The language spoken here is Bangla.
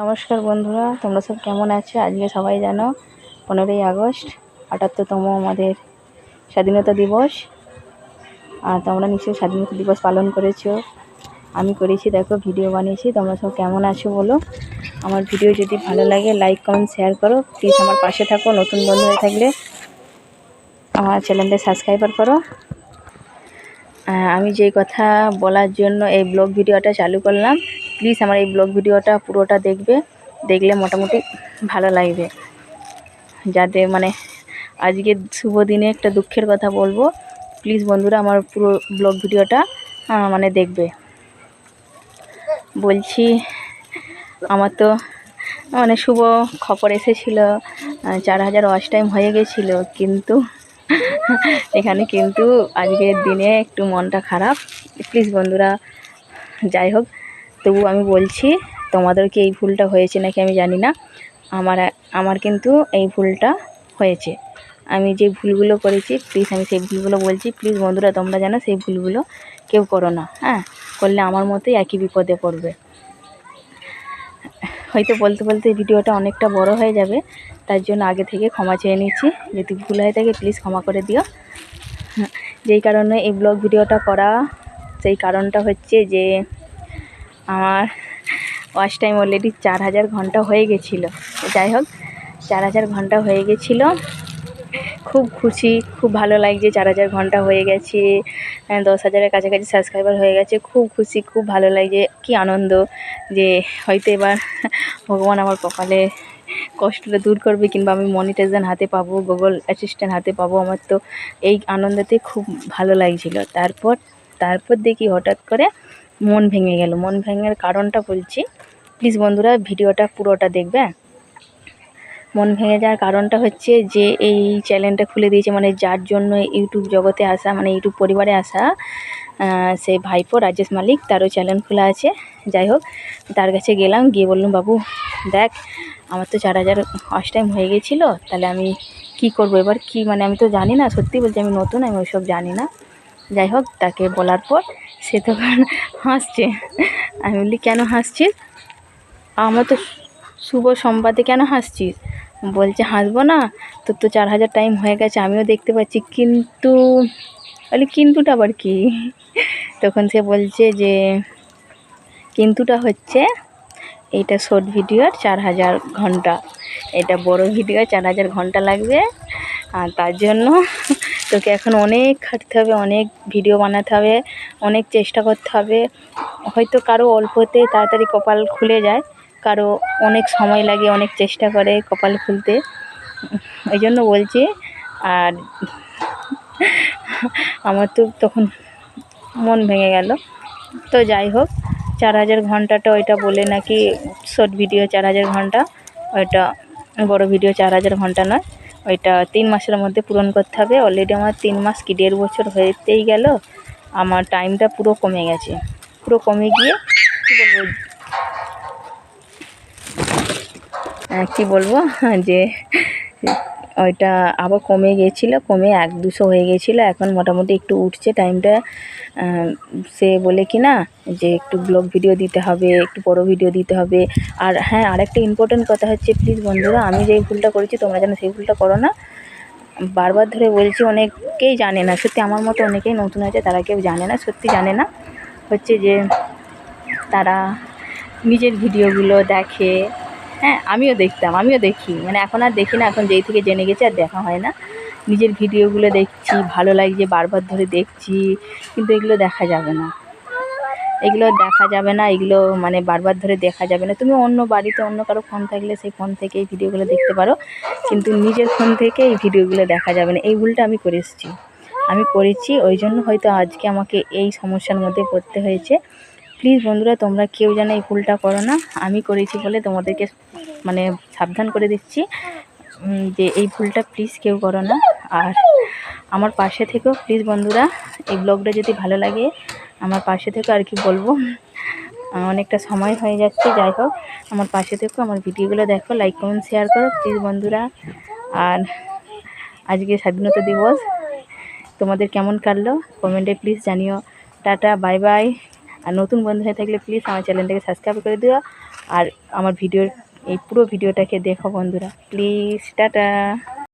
নমস্কার বন্ধুরা, তোমরা সব কেমন আছো? আজকে সবাই জানো, পনেরোই আগস্ট, আটাত্তরতম আমাদের স্বাধীনতা দিবস। আর তোমরা নিশ্চয়ই স্বাধীনতা দিবস পালন করেছ। আমি করেছি, দেখো, ভিডিও বানিয়েছি। তোমরা সব কেমন আছো বলো? আমার ভিডিও যদি ভালো লাগে লাইক কমেন্ট শেয়ার করো। প্লিজ আমার পাশে থাকো, নতুন বন্ধু হয়ে থাকলে আমার চ্যানেলটা সাবস্ক্রাইবার করো। আমি যে কথা বলার জন্য এই ব্লগ ভিডিওটা চালু করলাম প্লিজ আমার এই ব্লগ ভিডিওটা পুরোটা দেখবে, দেখলে মোটামুটি ভালো লাগবে। যাতে মানে আজকে শুভ দিনে একটা দুঃখের কথা বলব, প্লিজ বন্ধুরা আমার পুরো ব্লগ ভিডিওটা মানে দেখবে। বলছি, আমার তো মানে শুভ খবর এসেছিল চার হাজার ওয়াশ টাইম হয়ে গেছিল, কিন্তু এখানে কিন্তু আজকের দিনে একটু মনটা খারাপ। প্লিজ বন্ধুরা, যাই হোক তবু আমি বলছি তোমাদেরকে এই ভুলটা হয়েছে নাকি আমি জানি না। আমার আমার কিন্তু এই ভুলটা হয়েছে। আমি যে ভুলগুলো করেছি প্লিজ আমি সেই ভুলগুলো বলছি। প্লিজ বন্ধুরা, তোমরা যেন সেই ভুলগুলো কেউ করো না হ্যাঁ? করলে আমার মতোই একই বিপদে পড়বে। হয়তো বলতে বলতে ভিডিওটা অনেকটা বড় হয়ে যাবে, তার জন্য আগে থেকে ক্ষমা চেয়ে নিচ্ছি। যদি ভুল হয়ে থাকে প্লিজ ক্ষমা করে দিও। যেই কারণে এই ব্লগ ভিডিওটা করা, সেই কারণটা হচ্ছে যে আমার ওয়াচ টাইম অলরেডি চার হাজার ঘণ্টা হয়ে গেছিল। যাই হোক, চার হাজার ঘণ্টা হয়ে গেছিল। খুব খুশি, খুব ভালো লাগছে, চার হাজার ঘণ্টা হয়ে গেছে দশ হাজারের কাছাকাছি সাবস্ক্রাইবার হয়ে গেছে। খুব খুশি, খুব ভালো লাগছে, কি আনন্দ যে হয়তো এবার ভগবান আমার কপালে কষ্টটা দূর করবে কিংবা আমি মনিটাইজেশন হাতে পাবো গুগল অ্যাসিস্ট্যান্ট হাতে পাবো। আমার তো এই আনন্দতে খুব ভালো লাগছিল। তারপর তারপর দেখি হঠাৎ করে মন ভেঙে গেল। মন ভেঙের কারণটা বলছি প্লিজ বন্ধুরা, ভিডিওটা পুরোটা দেখবে। মন ভেঙে যাওয়ার কারণটা হচ্ছে যে, এই চ্যানেলটা খুলে দিয়েছে মানে যার জন্য ইউটিউব জগতে আসা মানে ইউটিউব পরিবারে আসা সে ভাইপো রাজেশ মালিক, তারও চ্যানেল খোলা আছে। যাই হোক, তার কাছে গেলাম, গিয়ে বললাম, বাবু, দেখ, আমার তো চার হাজার ওয়াচ টাইম হয়ে গেছিল, তাহলে আমি কি করব? এবার কি মানে আমি তো জানি না, সত্যি বলছি আমি নতুন, আমি ওইসব জানি না। যাই হোক তাকে বলার পর সে তখন হাসছে। আমি বলি কেন হাসছিস? আমার তো শুভ সম্বাদে কেন হাসছিস? বলছে, হাসবো না। তোর তো চার হাজার টাইম হয়ে গেছে, আমিও দেখতে পাচ্ছি। কিন্তু বলি কিন্তুটা আবার কি? তখন সে বলছে যে, কিন্তুটা হচ্ছে এইটা শর্ট ভিডিওর চার হাজার ঘণ্টা। এটা বড় ভিডিও চার হাজার ঘণ্টা লাগবে। আর তার জন্য তোকে এখন অনেক খাটতে হবে, অনেক ভিডিও বানাতে হবে, অনেক চেষ্টা করতে হবে। হয়তো কারও অল্পতে তাড়াতাড়ি কপাল খুলে যায়, কারও অনেক সময় লাগে, অনেক চেষ্টা করে কপাল খুলতে। ওই জন্য বলছি, আর আমার তো তখন মন ভেঙে গেল। তো যাই হোক, চার হাজার ঘন্টাটা ওইটা বলে নাকি শর্ট ভিডিও চার হাজার ঘণ্টা, ওইটা বড় ভিডিও চার হাজার ঘণ্টা নয়। ওইটা তিন মাসের মধ্যে পূরণ করতে হবে। অলরেডি আমার তিন মাস কি দেড় বছর হয়েতেই গেল। আমার টাইমটা পুরো কমে গেছে। পুরো কমে গিয়ে কী বলব? কী বলব? যে ওইটা আবার কমে গিয়েছিল কমে এক দুশো হয়ে গিয়েছিল এখন মোটামুটি একটু উঠছে টাইমটা সে বলে কি না, যে একটু ব্লগ ভিডিও দিতে হবে, একটু বড়ো ভিডিও দিতে হবে। আর হ্যাঁ আরেকটা ইম্পর্টেন্ট কথা হচ্ছে প্লিজ বন্ধুরা, আমি যেই ভুলটা করেছি, তোমরা যেন সেই ভুলটা করো না। বারবার ধরে বলছি, অনেকেই জানে না, সত্যি আমার মতো অনেকেই নতুন আছে, তারা কেউ জানে না, সত্যি জানে না। হচ্ছে যে, তারা নিজের ভিডিওগুলো দেখে হ্যাঁ আমিও দেখতাম, আমিও দেখি। মানে এখন আর দেখি না, এখন যেই থেকে জেনে গেছি আর দেখা হয় না। নিজের ভিডিওগুলো দেখছি, ভালো লাগছে, বারবার ধরে দেখছি, কিন্তু এগুলো দেখা যাবে না। এগুলো দেখা যাবে না, এগুলো মানে বারবার ধরে দেখা যাবে না। তুমি অন্য বাড়িতে অন্য কারও ফোন থাকলে সেই ফোন থেকে এই ভিডিওগুলো দেখতে পারো, কিন্তু নিজের ফোন থেকে এই ভিডিওগুলো দেখা যাবে না। এই ভুলটা আমি করে এসেছি। আমি করেছি, ওই জন্য হয়তো আজকে আমাকে এই সমস্যার মধ্যে পড়তে হয়েছে। প্লিজ বন্ধুরা, তোমরা কেউ যেন এই ভুলটা করো না। আমি করেছি বলে তোমাদেরকে মানে সাবধান করে দিচ্ছি যে এই ভুলটা প্লিজ কেউ করো না। আর আমার পাশে থেকেও প্লিজ বন্ধুরা, এই ব্লগটা যদি ভালো লাগে, আমার পাশে থেকে আর কি বলব। অনেকটা সময় হয়ে যাচ্ছে, যাই হোক, আমার পাশে থেকেও আমার ভিডিওগুলো দেখো লাইক কমেন্ট শেয়ার করো প্লিজ বন্ধুরা। আর আজকে স্বাধীনতা দিবস, তোমাদের কেমন কাটলো? কমেন্টে প্লিজ জানিও। টাটা বাই বাই আর নতুন বন্ধু হয়ে থাকলে প্লিজ আমার চ্যানেলটাকে সাবস্ক্রাইব করে দিও। আর আমার ভিডিওর এই পুরো ভিডিওটাকে দেখো বন্ধুরা। Please tata.